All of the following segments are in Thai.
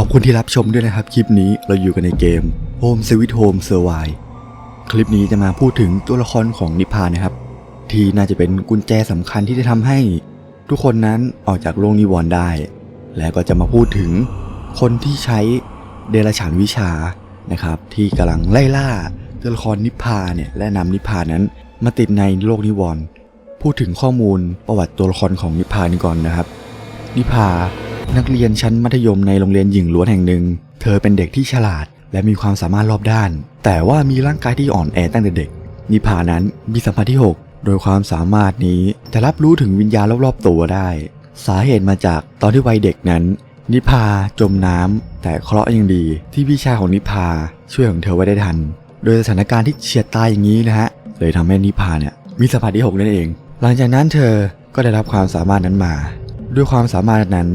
ขอบคุณที่รับชมด้วยนะครับ คลิปนี้เราอยู่กันในเกม Home Sweet Home Survive คลิปนี้จะมาพูดถึงตัวละครของนิพพานนะครับ ที่น่าจะเป็นกุญแจสำคัญที่จะทำให้ ทุกคนนั้นออกจากโลกนิวรณ์ได้ และก็จะมาพูดถึงคนที่ใช้เดรัจฉานวิชานะครับ ที่กำลังไล่ล่าตัวละครนิพพานเนี่ยและนำนิพพานนั้น มาติดในโลกนิวรณ์พูดถึงข้อมูลประวัติตัวละครของนิพพานก่อนนะครับ นิพา นักเรียนชั้นมัธยมในโรงเรียนหญิงล้วนแห่งหนึ่ง เธอเป็นเด็กที่ฉลาด และมีความสามารถรอบด้าน แต่ว่ามีร่างกายที่อ่อนแอตั้งแต่เด็ก นิพานั้นมีสัมผัสที่ 6 โดยความสามารถนี้จะรับรู้ถึงวิญญาณรอบๆตัวได้ สาเหตุมาจากตอนที่วัยเด็กนั้น นิพาจมน้ำแต่เคราะห์ยังดี ที่พี่ชายของนิพาช่วยของเธอไว้ได้ทัน โดยสถานการณ์ที่เฉียดตายอย่างนี้นะฮะเลยทำให้นิพาเนี่ยมีสัมผัสที่ 6 นั่นเอง หลังจากนั้นเธอก็ได้รับความสามารถนั้นมา ด้วยความสามารถนั้น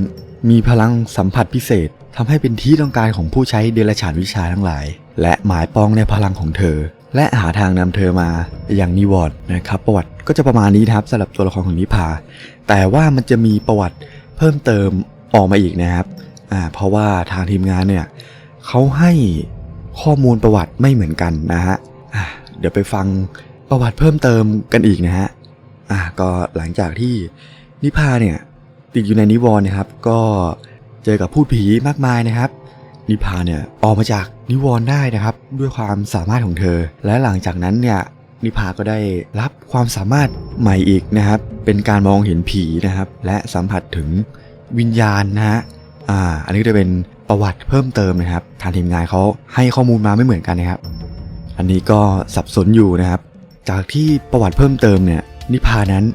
มีพลังสัมผัสพิเศษทำให้เป็นที่ต้องการของผู้ใช้เดรัจฉานวิชาทั้งหลาย และหมายปองในพลังของเธอ และหาทางนำเธอมาอย่างนิวอร์ดนะครับ ประวัติก็จะประมาณนี้ครับสำหรับตัวละครของนิพา แต่ว่ามันจะมีประวัติเพิ่มเติมออกมาอีกนะครับอ่าเพราะว่าทางทีมงานเนี่ยเขาให้ข้อมูลประวัติไม่เหมือนกันนะฮะอ่าเดี๋ยวไปฟังประวัติเพิ่มเติมกันอีกนะฮะอ่าก็หลังจากที่นิพาเนี่ย ติดอยู่ในนิวรณ์นะครับ ก็เจอกับพูดผีมากมายนะครับ นิพาเนี่ยออกมาจากนิวรณ์ได้นะครับ ด้วยความสามารถของเธอ และหลังจากนั้นเนี่ยนิพาก็ได้รับความสามารถใหม่อีกนะครับ เป็นการมองเห็นผีนะครับ และสัมผัสถึงวิญญาณนะฮะอ่า อันนี้จะเป็นประวัติเพิ่มเติมนะครับ ทางทีมงานเขาให้ข้อมูลมาไม่เหมือนกันนะครับ อันนี้ก็สับสนอยู่นะครับ จากที่ประวัติเพิ่มเติมเนี่ยนิพานั้น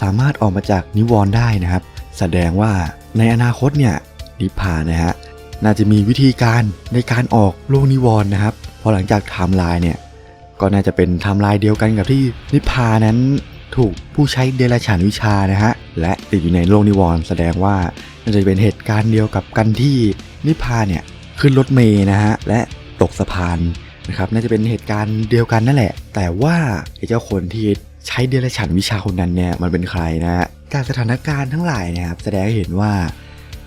สามารถออกมาจากนิวรณ์ได้นะครับ แสดงว่าในอนาคตเนี่ยนิพพานนะฮะน่าจะมีวิธีการในการออกโลกนิวรณ์นะครับพอหลังจากไทม์ไลน์เนี่ยก็น่าจะเป็นไทม์ไลน์เดียวกันกับที่นิพพานนั้นถูกผู้ใช้เดรัจฉานวิชานะฮะและติดอยู่ในโลกนิวรณ์แสดงว่าน่าจะเป็นเหตุการณ์เดียวกับกันที่นิพพานเนี่ยขึ้นรถเมย์นะฮะและตกสะพานนะครับน่าจะเป็นเหตุการณ์เดียวกันนั่นแหละ แต่ว่าไอ้เจ้าคนที่ใช้เดรัจฉานวิชาคนนั้นเนี่ยมันเป็นใครนะฮะ จากสถานการณ์ทั้งหลายเนะครับแสดงให้เห็นว่า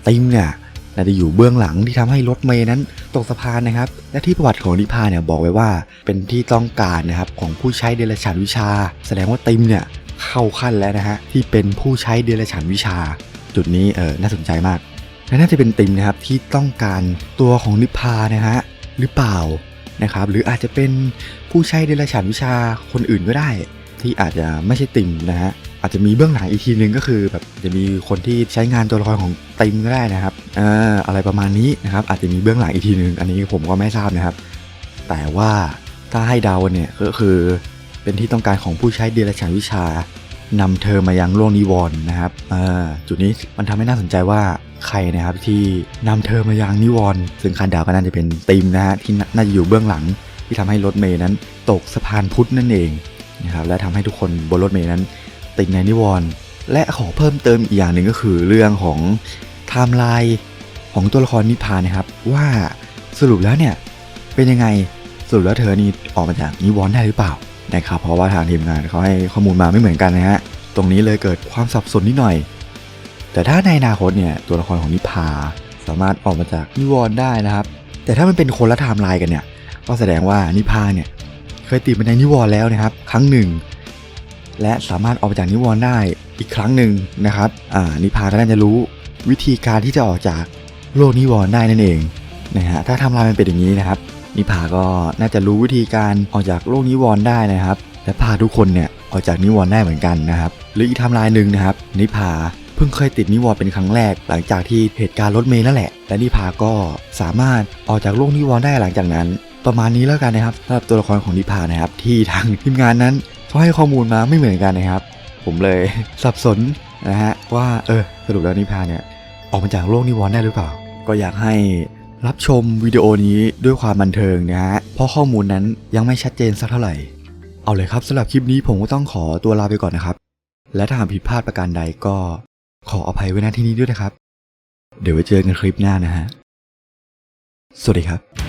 ติมเนี่ยน่าจะอยู่เบื้องหลังที่ทำให้รถเมย์นั้นตกสะพานนะครับ และที่ประวัติของนิพาเนี่ยบอกไว้ว่า เป็นที่ต้องการนะครับของผู้ใช้เดรัจฉานวิชา แสดงว่าติมเนี่ยเข้าขั้นแล้วนะฮะที่เป็นผู้ใช้เดรัจฉานวิชา จุดนี้เออน่าสนใจมากและน่าจะเป็นติมนะครับที่ต้องการตัวของนิพานะฮะหรือเปล่านะครับ หรืออาจจะเป็นผู้ใช้เดรัจฉานวิชาคนอื่นก็ได้ ที่อาจจะไม่ใช่ติมนะฮะ อาจจะมีเบื้องหลังอีกทีนึงก็คือแบบจะมีคนที่ใช้งานตัวละครของติมก็ได้นะครับอ่ออะไรประมาณนี้นะครับ อาจจะมีเบื้องหลังอีกทีนึง อันนี้ผมก็ไม่ทราบนะครับ แต่ว่าถ้าให้เดาเนี่ยก็คือเป็นที่ต้องการของผู้ใช้เดรัจฉานวิชานำเธอมายังโลกนิวรณ์นะครับจุดนี้มันทำให้น่าสนใจว่าใครนะครับที่นำเธอมายังนิวรณ์ซึ่งคาดเดาก็น่าจะเป็นติมนะฮะที่น่าจะอยู่เบื้องหลังที่ทำให้รถเมย์นั้น ตกสะพานพุทธนั่นเองนะครับและทำให้ทุกคนบนรถเมย์นั้น ติดในนิวรณ์และขอเพิ่มเติมอีกอย่างหนึ่งก็คือเรื่องของไทม์ไลน์ของตัวละครนิพานนะครับ ว่าสรุปแล้วเนี่ยเป็นยังไงสรุปแล้วเธอนี่ออกมาจากนิวรณ์ได้หรือเปล่านะครับ เพราะว่าทางทีมงานเขาให้ข้อมูลมาไม่เหมือนกันนะฮะตรงนี้เลยเกิดความสับสนนิดหน่อย แต่ถ้าในอนาคตเนี่ยตัวละครของนิพาสามารถออกมาจากนิวรณ์ได้นะครับ แต่ถ้ามันเป็นคนละไทม์ไลน์กันเนี่ยก็แสดงว่านิพพาเนี่ยเคยติดมาในนิวรณ์แล้วนะครับ ครั้งหนึ่ง และสามารถออกจากนิวรณ์ได้อีกครั้งหนึ่งนะครับอ่านิพาก็น่าจะรู้วิธีการที่จะออกจากโลกนิวรณ์ได้นั่นเองนะฮะถ้าทำลายมันเป็นอย่างนี้นะครับ นิพาก็น่าจะรู้วิธีการออกจากโลกนิวรณ์ได้นะครับ และพาทุกคนเนี่ยออกจากนิวรณ์ได้เหมือนกันนะครับหรืออีกทำลายหนึ่งนะครับ นิพาเพิ่งเคยติดนิวรณ์เป็นครั้งแรก หลังจากที่เหตุการณ์รถเมล์นั่นแหละ และนิพาก็สามารถออกจากโลกนิวรณ์ได้หลังจากนั้น ประมาณนี้แล้วกันนะครับสำหรับตัวละครของนิพานะครับ ที่ทางทีมงานนั้นเขาให้ข้อมูลมาไม่เหมือนกันนะครับ ผมเลยสับสนนะฮะว่าเออสรุปแล้วนิพาเนี่ยออกมาจากโลกนิวรณ์ได้หรือเปล่า ก็อยากให้รับชมวิดีโอนี้ด้วยความบันเทิงนะฮะเพราะข้อมูลนั้นยังไม่ชัดเจนสักเท่าไหร่ เอาเลยครับสำหรับคลิปนี้ผมก็ต้องขอตัวลาไปก่อนนะครับ และถ้าหากผิดพลาดประการใดก็ขออภัยไว้ณที่นี้ด้วยนะครับ เดี๋ยวไว้เจอกันคลิปหน้านะฮะ สวัสดีครับ